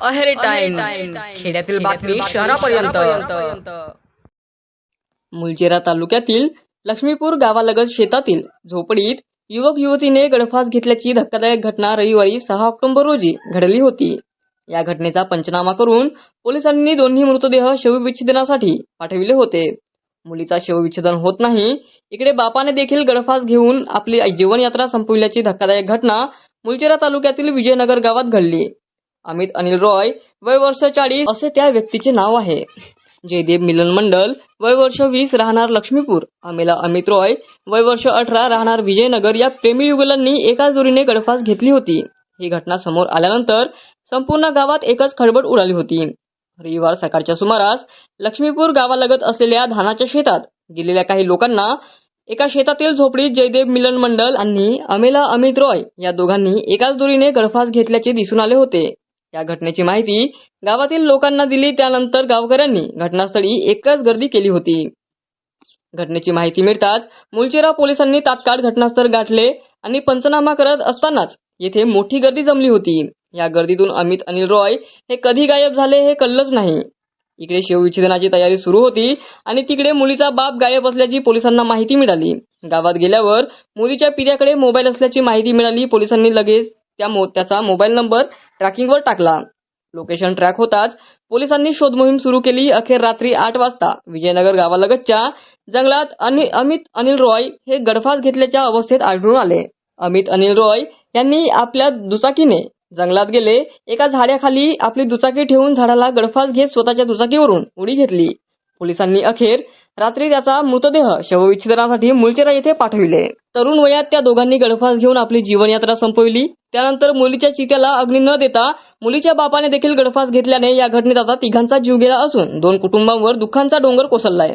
Aheri time खेड्यातील बातमी शहरापर्यंत. मुलचेरा तालुक्यातील लक्ष्मीपूर गावालगत शेतातील झोपडीत युवक युवतीने गळफास घेतल्याची धक्कादायक घटना रविवारी सहा ऑक्टोबर रोजी घडली होती. या घटनेचा पंचनामा करून पोलिसांनी दोन्ही मृतदेह शवविच्छेदनासाठी पाठविले होते. मुलीचा शवविच्छेदन होत नाही इकडे बापाने देखील गळफास घेऊन आपली जीवनयात्रा संपविल्याची धक्कादायक घटना मुलचेरा तालुक्यातील विजयनगर गावात घडली. अमित अनिल रॉय वय वर्ष चाळीस असे त्या व्यक्तीचे नाव आहे. जयदेव मिलन मंडल वय वर्ष वीस राहणार लक्ष्मीपूर. अमेला अमित रॉय वय वर्ष अठरा राहणार विजयनगर या प्रेमी युगलांनी एकाच दोरीने गळफास घेतली होती. ही घटना समोर आल्यानंतर संपूर्ण गावात एकच खळबळ उडाली होती. रविवार सकाळच्या सुमारास लक्ष्मीपूर गावालगत असलेल्या धानाच्या शेतात गेलेल्या काही लोकांना एका शेतातील झोपडीत जयदेव मिलन मंडल आणि अमेला अमित रॉय या दोघांनी एकाच दोरीने गळफास घेतल्याचे दिसून आले होते. या घटनेची माहिती गावातील लोकांना दिली. त्यानंतर गावकऱ्यांनी घटनास्थळी एकच गर्दी केली होती. घटनेची माहिती मिळताच मुलचेरा पोलिसांनी तात्काळ घटनास्थळ गाठले आणि पंचनामा करत असतानाच येथे मोठी गर्दी जमली होती. या गर्दीतून अमित अनिल रॉय हे कधी गायब झाले हे कळलंच नाही. इकडे शिवविच्छेदनाची तयारी सुरू होती आणि तिकडे मुलीचा बाप गायब असल्याची पोलिसांना माहिती मिळाली. गावात गेल्यावर मुलीच्या पित्याकडे मोबाईल असल्याची माहिती मिळाली. पोलिसांनी लगेच त्या मो त्याचा मोबाईल नंबर ट्रॅकिंगवर टाकला. लोकेशन ट्रॅक होताच पोलिसांनी शोधमोहीम सुरू केली अखेर रात्री आठ वाजता. विजयनगर गावालगतच्या जंगलात अनि अमित अनिल रॉय हे गडफास घेतल्याच्या अवस्थेत आढळून आले. अमित अनिल रॉय यांनी आपल्या दुचाकीने जंगलात गेले. एका झाडाखाली आपली दुचाकी ठेवून झाडाला गडफास घेत स्वतःच्या दुचाकीवरून उडी घेतली. पोलिसांनी अखेर रात्री त्याचा मृतदेह शवविच्छेदनासाठी मुलचेरा येथे पाठविले. तरुण वयात त्या दोघांनी गळफास घेऊन आपली जीवनयात्रा संपविली. त्यानंतर मुलीच्या चित्याला अग्नी न देता मुलीच्या बापाने देखील गळफास घेतल्याने या घटनेत आता तिघांचा जीव गेला असून दोन कुटुंबांवर दुःखांचा डोंगर कोसळलाय.